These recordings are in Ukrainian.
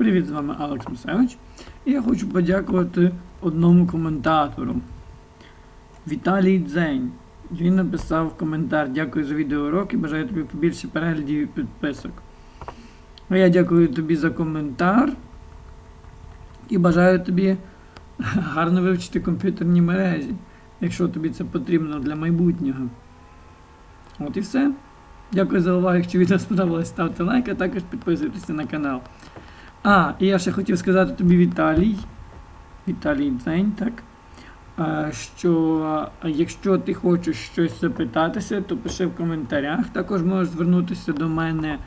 Привіт, з вами Алекс Мусевич. І я хочу подякувати одному коментатору. Віталій Дзень. Він написав коментар. Дякую за відеоурок і бажаю тобі побільше переглядів і підписок. А я дякую тобі за коментар. І бажаю тобі гарно вивчити комп'ютерні мережі, якщо тобі це потрібно для майбутнього. От і все. Дякую за увагу. Якщо відео сподобалось, ставте лайк, а також підписуйтесь на канал. А, і я ще хотів сказати тобі Віталій. Віталій Дзень, так? Що якщо ти хочеш щось запитатися, то пиши в коментарях. Також можеш звернутися до мене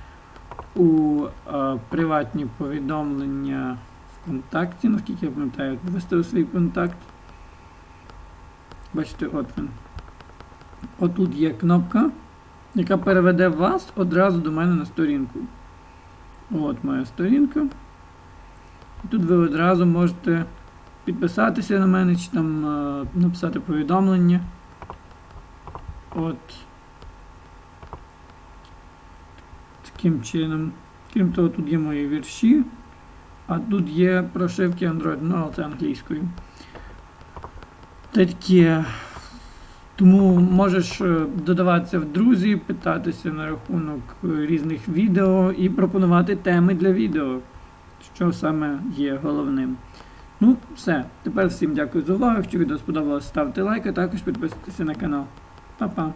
у а, приватні повідомлення ВКонтакті, наскільки я пам'ятаю, виставив свій контакт. Бачите, от він. Отут є кнопка, яка переведе вас одразу до мене на сторінку. От моя сторінка. І тут ви одразу можете підписатися на мене чи там е, написати повідомлення. От. Таким чином. Крім того, тут є мої вірші, а тут є прошивки Android, ну, але це англійською. Таке. Тому можеш е, додаватися в друзі, питатися на рахунок е, різних відео і пропонувати теми для відео, що саме є головним. Ну, все. Тепер всім дякую за увагу. Якщо відео сподобалось, ставте лайк, а також підписуйтесь на канал. Па-па!